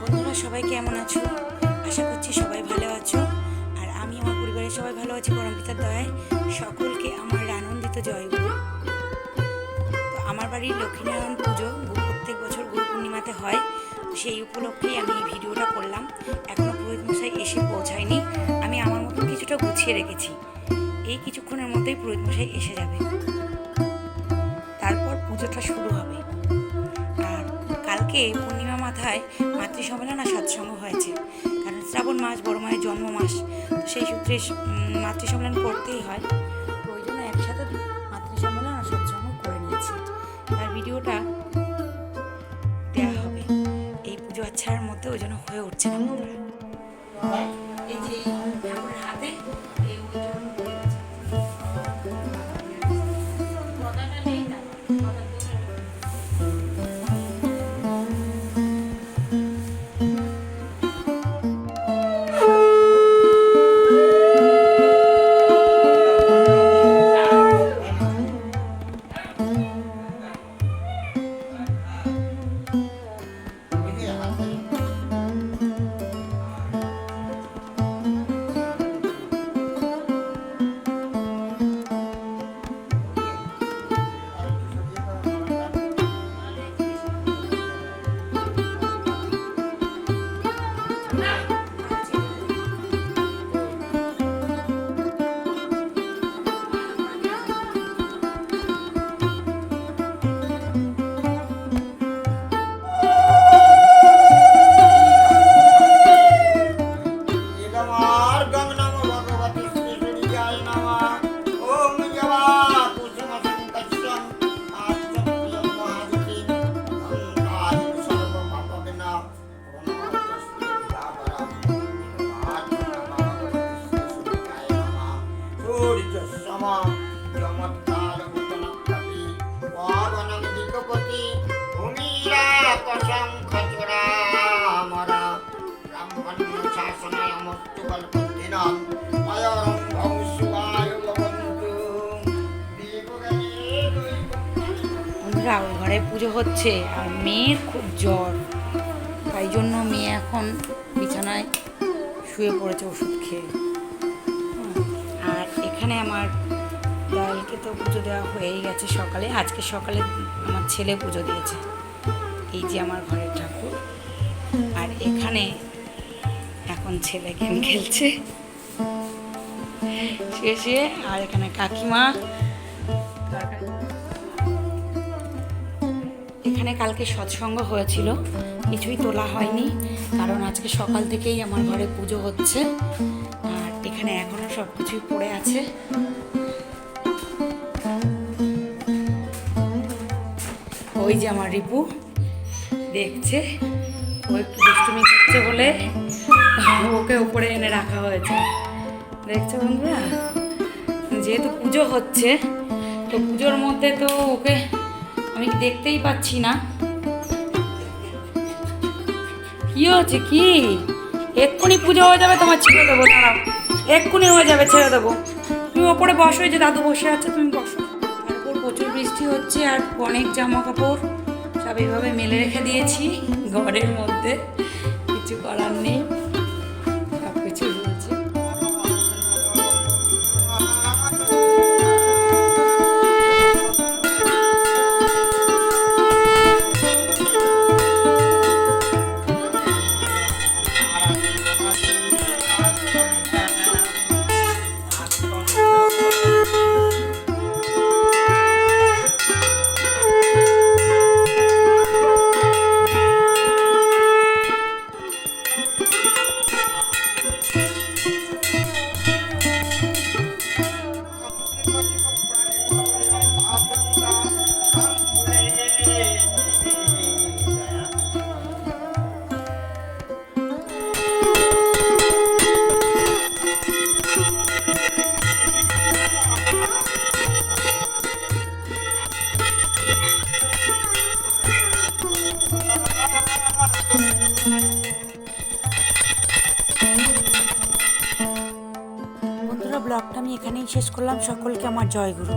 বন্ধুরা, সবাই কেমন আছো? আশা করছি সবাই ভালো আছো। আর আমি আমার পরিবারের সবাই ভালো আছি পরমপিতার দয়ায়। সকলকে আমার আনন্দিত জয়গুরু তো আমার বাড়ির লক্ষ্মীনারায়ণ পুজো প্রত্যেক বছর গুরু পূর্ণিমাতে হয়। সেই উপলক্ষেই আমি এই ভিডিওটা করলাম। এখনও পুরোহিত মশাই এসে পৌঁছায়নি। আমি আমার মতো কিছুটা গুছিয়ে রেখেছি। এই কিছুক্ষণের মধ্যেই পুরোহিত মশাই এসে যাবে। তারপর পুজোটা শুরু হবে। কালকে পূর্ণিমা মাথায় মাতৃ সম্মেলন আর সৎসঙ্গ হয়েছে। কারণ শ্রাবণ মাস, বড় মায়ের জন্ম মাস, তো সেই সূত্রে মাতৃ সম্মেলন করতেই হয়। তো ওই জন্য একসাথে মাতৃ সম্মেলন আর সৎসঙ্গ করে নিয়েছি। তার ভিডিওটা দেওয়া হবে। এই পুজো আচ্ছার মধ্যে ওই জন্য হয়ে উঠছে না এই যে হাতে এই ইদমার গং নমো ভগবতি শ্রীসূর্যায় নমঃ। ওম জবা কুসুম সংকশ্যম আচ্ছপ্রিয়ম মহাদিতিম অন্তায় সর্ব ঘরে পুজো হচ্ছে আর মেয়ের খুব জ্বর। তাই জন্য মেয়ে এখন বিছানায় শুয়ে পড়েছে ওষুধ খেয়ে। আর এখানে আমার দয়ালকে তো পুজো দেওয়া হয়েই গেছে সকালে। আজকে সকালে আমার ছেলে পুজো দিয়েছে। এই যে আমার ঘরের ঠাকুর। আর এখানে এখন ছেলে গেম খেলছে। শেষে আর এখানে কাকিমা। এখানে কালকে সৎসঙ্গ হয়েছিল, কিছুই তোলা হয়নি, কারণ আজকে সকাল থেকেই আমার ঘরে পুজো হচ্ছে, আর এখানে এখনও সব কিছুই পড়ে আছে। ওই যে আমার রিপু, দেখছে ও একটু দুষ্টুমি করছে বলে ওকে উপরে এনে রাখা হয়েছে। দেখছ বন্ধুরা? যেহেতু পুজো হচ্ছে, তো পুজোর মধ্যে তো ওকে আমি দেখতেই পাচ্ছি না। কি হচ্ছে? কি? এক্ষুনি পুজো হয়ে যাবে তোমার ছেড়ে দেবো, দাঁড়াও। এক্ষুনি হয়ে যাবে, ছেড়ে দেবো। তুমি ওপরে বসো যে দাদু বসে আছে, তুমি বসো। তারপর প্রচুর বৃষ্টি হচ্ছে আর অনেক জামা কাপড় সব এইভাবে মেলে রেখে দিয়েছি ঘরের মধ্যে। কিছু করার নেই। এখানেই শেষ করলাম। সকলকে আমার জয় গুরু